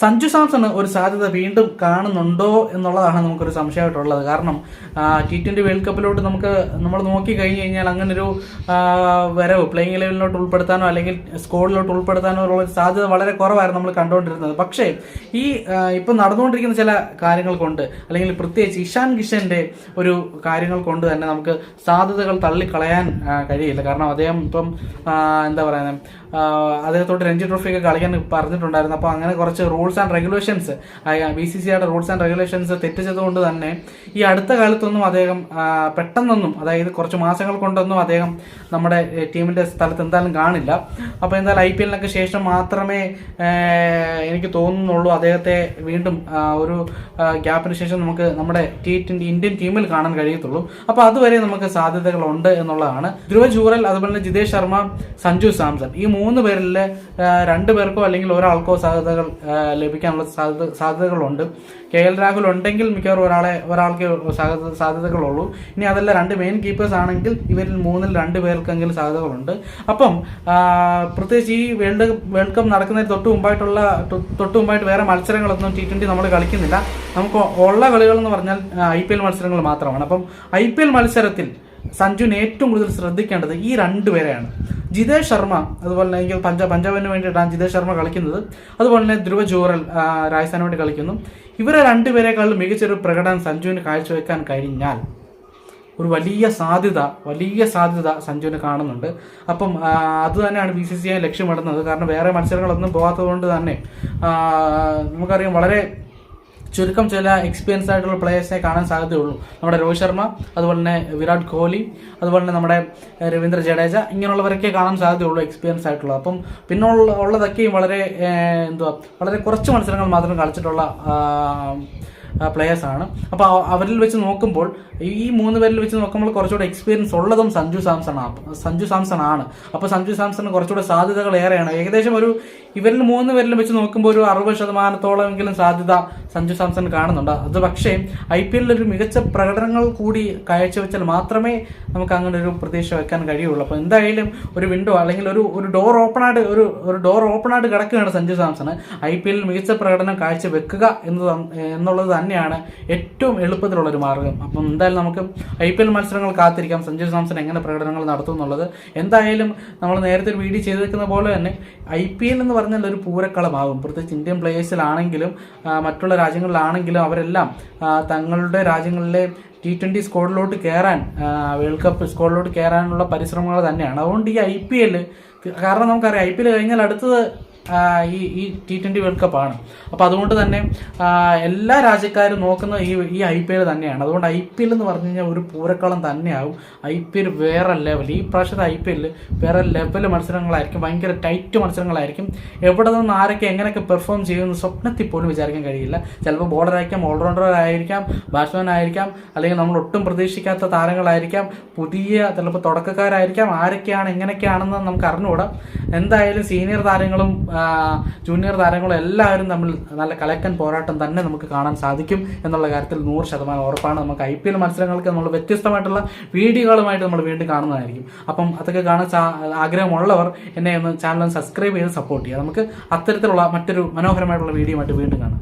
Sanju Samson ഒരു സാധ്യത വീണ്ടും കാണുന്നുണ്ടോ എന്നുള്ളതാണ് നമുക്കൊരു സംശയമായിട്ടുള്ളത്. കാരണം ടി ട്വന്റി വേൾഡ് കപ്പിലോട്ട് നമുക്ക് നമ്മൾ നോക്കി കഴിഞ്ഞ് കഴിഞ്ഞാൽ അങ്ങനെ ഒരു ആ, വരവ് പ്ലേയിങ് ലെവലിലോട്ട് ഉൾപ്പെടുത്താനോ അല്ലെങ്കിൽ സ്കോഡിലോട്ട് ഉൾപ്പെടുത്താനോ ഉള്ള സാധ്യത വളരെ കുറവായിരുന്നു നമ്മൾ കണ്ടുകൊണ്ടിരുന്നത്. പക്ഷേ ഈ ഇപ്പം നടന്നുകൊണ്ടിരിക്കുന്ന ചില കാര്യങ്ങൾ കൊണ്ട് അല്ലെങ്കിൽ പ്രത്യേകിച്ച് ഇഷാൻ കിഷന്റെ ഒരു കാര്യങ്ങൾ കൊണ്ട് തന്നെ നമുക്ക് സാധ്യതകൾ തള്ളിക്കളയാൻ കഴിയില്ല. കാരണം അദ്ദേഹം ഇപ്പം എന്താ പറയുന്നത് അദ്ദേഹത്തോട്ട് രഞ്ജി ട്രോഫിയൊക്കെ കളിക്കാൻ പറഞ്ഞിട്ടുണ്ടായിരുന്നു. അപ്പോൾ അങ്ങനെ കുറച്ച് rules and regulations B C സിയുടെ റൂൾസ് ആൻഡ് റെഗുലേഷൻസ് തെറ്റിച്ചതുകൊണ്ട് തന്നെ ഈ അടുത്ത കാലത്തൊന്നും അദ്ദേഹം പെട്ടെന്നൊന്നും അതായത് കുറച്ച് മാസങ്ങൾ കൊണ്ടൊന്നും അദ്ദേഹം നമ്മുടെ ടീമിന്റെ സ്ഥലത്ത് എന്തായാലും കാണില്ല. അപ്പോൾ എന്തായാലും ഐ പി എല്ലിനൊക്കെ ശേഷം മാത്രമേ എനിക്ക് തോന്നുന്നുള്ളൂ അദ്ദേഹത്തെ വീണ്ടും ഒരു ഗ്യാപ്പിന് ശേഷം നമുക്ക് നമ്മുടെ ടി ട്വന്റി ഇന്ത്യൻ ടീമിൽ കാണാൻ കഴിയത്തുള്ളൂ. അപ്പോൾ അതുവരെ നമുക്ക് സാധ്യതകളുണ്ട് എന്നുള്ളതാണ്. ധ്രുവ ജൂറൽ അതുപോലെ തന്നെ ജിതേഷ് ശർമ്മ സഞ്ജു സാംസൺ. ഈ മൂന്ന് പേരിൽ രണ്ട് പേർക്കോ അല്ലെങ്കിൽ ഒരാൾക്കോ സാധ്യതകൾ ലഭിക്കാനുള്ള സാധ്യത സാധ്യതകളുണ്ട്. കെ എൽ രാഹുൽ ഉണ്ടെങ്കിൽ മിക്കവാറും ഒരാളെ ഒരാൾക്ക് സാധ്യത സാധ്യതകളുള്ളൂ. ഇനി അതല്ല രണ്ട് മെയിൻ കീപ്പേഴ്സ് ആണെങ്കിൽ ഇവരിൽ മൂന്നിൽ രണ്ട് പേർക്കെങ്കിലും സാധ്യതകളുണ്ട്. അപ്പം പ്രത്യേകിച്ച് ഈ വേൾഡ് വേൾഡ് കപ്പ് നടക്കുന്നതിന് തൊട്ട് മുമ്പായിട്ടുള്ള തൊട്ട് മുമ്പായിട്ട് വേറെ മത്സരങ്ങളൊന്നും ടി ട്വന്റി നമ്മൾ കളിക്കുന്നില്ല. നമുക്ക് ഉള്ള കളികൾ എന്ന് പറഞ്ഞാൽ ഐ പി എൽ മത്സരങ്ങൾ മാത്രമാണ്. അപ്പം ഐ പി എൽ മത്സരത്തിൽ സഞ്ജുവിന് ഏറ്റവും കൂടുതൽ ശ്രദ്ധിക്കേണ്ടത് ഈ രണ്ടുപേരെയാണ് ജിതേഷ് ശർമ്മ അതുപോലെ തന്നെ എനിക്ക് പഞ്ചാബ് പഞ്ചാബിന് വേണ്ടിയിട്ടാണ് ജിതേഷ് ശർമ്മ കളിക്കുന്നത്. അതുപോലെ തന്നെ ധ്രുവ ജോറൽ രാജസ്ഥാനു വേണ്ടി കളിക്കുന്നു. ഇവരെ രണ്ടുപേരെക്കാളും മികച്ചൊരു പ്രകടനം സഞ്ജുവിന് കാഴ്ചവെക്കാൻ കഴിഞ്ഞാൽ ഒരു വലിയ സാധ്യത വലിയ സാധ്യത സഞ്ജുവിന് കാണുന്നുണ്ട്. അപ്പം അത് തന്നെയാണ് ബി സി സി ഐ ലക്ഷ്യമിടുന്നത് കാരണം വേറെ മത്സരങ്ങളൊന്നും പോകാത്തത് കൊണ്ട് തന്നെ നമുക്കറിയാം വളരെ ചുരുക്കം ചില എക്സ്പീരിയൻസ് ആയിട്ടുള്ള പ്ലേയേഴ്സിനെ കാണാൻ സാധ്യതയുള്ളൂ. നമ്മുടെ രോഹിത് ശർമ്മ അതുപോലെ തന്നെ വിരാട് കോഹ്ലി അതുപോലെ തന്നെ നമ്മുടെ രവീന്ദ്ര ജഡേജ ഇങ്ങനെയുള്ളവരൊക്കെ കാണാൻ സാധ്യതയുള്ളൂ എക്സ്പീരിയൻസ് ആയിട്ടുള്ള. അപ്പം പിന്നുള്ള ഉള്ളതൊക്കെയും വളരെ എന്തുവാ വളരെ കുറച്ച് മത്സരങ്ങൾ മാത്രം കളിച്ചിട്ടുള്ള പ്ലേയേഴ്സ് ആണ്. അപ്പോൾ അവരിൽ വെച്ച് നോക്കുമ്പോൾ ഈ മൂന്ന് പേരിൽ വെച്ച് നോക്കുമ്പോൾ കുറച്ചുകൂടെ എക്സ്പീരിയൻസ് ഉള്ളതും സഞ്ജു സാംസൺ സഞ്ജു സാംസൺ ആണ്. അപ്പോൾ സഞ്ജു സാംസണ് കുറച്ചുകൂടെ സാധ്യതകൾ ഏറെയാണ്. ഏകദേശം ഒരു ഇവരിൽ മൂന്ന് പേരിലും വെച്ച് നോക്കുമ്പോൾ ഒരു അറുപത് ശതമാനത്തോളമെങ്കിലും സാധ്യത സഞ്ജു സാംസൺ കാണുന്നുണ്ട്. അത് പക്ഷേ ഐ പി എല്ലിൽ ഒരു മികച്ച പ്രകടനങ്ങൾ കൂടി കാഴ്ചവെച്ചാൽ മാത്രമേ നമുക്ക് അങ്ങനെ ഒരു പ്രതീക്ഷ വെക്കാൻ കഴിയുള്ളൂ. അപ്പോൾ എന്തായാലും ഒരു വിൻഡോ അല്ലെങ്കിൽ ഒരു ഒരു ഡോർ ഓപ്പൺ ആയിട്ട് ഒരു ഒരു ഡോർ ഓപ്പൺ ആയിട്ട് കിടക്കുകയാണ് സഞ്ജു സാംസൺ ഐ പി എല്ലിൽ മികച്ച പ്രകടനം കാഴ്ചവെക്കുക എന്നത് എന്നുള്ളത് തന്നെയാണ് ഏറ്റവും എളുപ്പത്തിലുള്ള ഒരു മാർഗം. അപ്പം എന്തായാലും നമുക്ക് ഐ പി എൽ മത്സരങ്ങൾ കാത്തിരിക്കാം. സഞ്ജു സാംസൺ എങ്ങനെ പ്രകടനങ്ങൾ നടത്തും എന്നുള്ളത്. എന്തായാലും നമ്മൾ നേരത്തെ ഒരു വീഡിയോ ചെയ്തിരിക്കുന്ന പോലെ തന്നെ ഐ പി എൽ എന്ന് പറഞ്ഞാൽ ഒരു പൂരക്കളമാകും. പ്രത്യേകിച്ച് ഇന്ത്യൻ പ്ലേയേഴ്സിലാണെങ്കിലും മറ്റുള്ള രാജ്യങ്ങളിലാണെങ്കിലും അവരെല്ലാം തങ്ങളുടെ രാജ്യങ്ങളിലെ ടി ട്വന്റി സ്ക്വാഡിലോട്ട് കയറാൻ വേൾഡ് കപ്പ് സ്ക്വാഡിലോട്ട് കയറാനുള്ള പരിശ്രമങ്ങൾ തന്നെയാണ്. അതുകൊണ്ട് ഈ ഐ പി എൽ കാരണം നമുക്കറിയാം ഐ പി എൽ കഴിഞ്ഞാൽ അടുത്തത് ഈ ഈ ടി ട്വന്റി വേൾഡ് കപ്പാണ് അപ്പോൾ അതുകൊണ്ട് തന്നെ എല്ലാ രാജ്യക്കാരും നോക്കുന്ന ഈ ഈ ഐ പി എൽ തന്നെയാണ്. അതുകൊണ്ട് ഐ പി എൽ എന്ന് പറഞ്ഞു കഴിഞ്ഞാൽ ഒരു പൂരക്കളം തന്നെയാവും. ഐ പി എൽ വേറെ ലെവൽ ഈ പ്രാവശ്യത്തെ ഐ പി എല്ലിൽ വേറെ ലെവൽ മത്സരങ്ങളായിരിക്കും. ഭയങ്കര ടൈറ്റ് മത്സരങ്ങളായിരിക്കും. എവിടെ നിന്ന് ആരൊക്കെ എങ്ങനെയൊക്കെ പെർഫോം ചെയ്യുമെന്ന് സ്വപ്നത്തിൽ പോലും വിചാരിക്കാൻ കഴിയില്ല. ചിലപ്പോൾ ബോളർ ആയിരിക്കാം ഓൾറൗണ്ടർ ആയിരിക്കാം ബാറ്റ്സ്മാൻ ആയിരിക്കാം അല്ലെങ്കിൽ നമ്മൾ ഒട്ടും പ്രതീക്ഷിക്കാത്ത താരങ്ങളായിരിക്കാം പുതിയ ചിലപ്പോൾ തുടക്കക്കാരായിരിക്കാം ആരൊക്കെയാണ് എങ്ങനെയൊക്കെയാണെന്ന് നമുക്ക് അറിഞ്ഞുകൂടാം. എന്തായാലും സീനിയർ താരങ്ങളും ജൂനിയർ താരങ്ങളും എല്ലാവരും തമ്മിൽ നല്ല കലക്കൻ പോരാട്ടം തന്നെ നമുക്ക് കാണാൻ സാധിക്കും എന്നുള്ള കാര്യത്തിൽ നൂറ് ശതമാനം ഉറപ്പാണ്. നമുക്ക് ഐ പി എൽ മത്സരങ്ങൾക്ക് നമ്മൾ വ്യത്യസ്തമായിട്ടുള്ള വീഡിയോകളുമായിട്ട് നമ്മൾ വീണ്ടും കാണുന്നതായിരിക്കും. അപ്പം അതൊക്കെ കാണാൻ ആഗ്രഹമുള്ളവർ എന്നെ ഒന്ന് ചാനൽ സബ്സ്ക്രൈബ് ചെയ്ത് സപ്പോർട്ട് ചെയ്യുക. നമുക്ക് അത്തരത്തിലുള്ള മറ്റൊരു മനോഹരമായിട്ടുള്ള വീഡിയോ ആയിട്ട് വീണ്ടും കാണാം.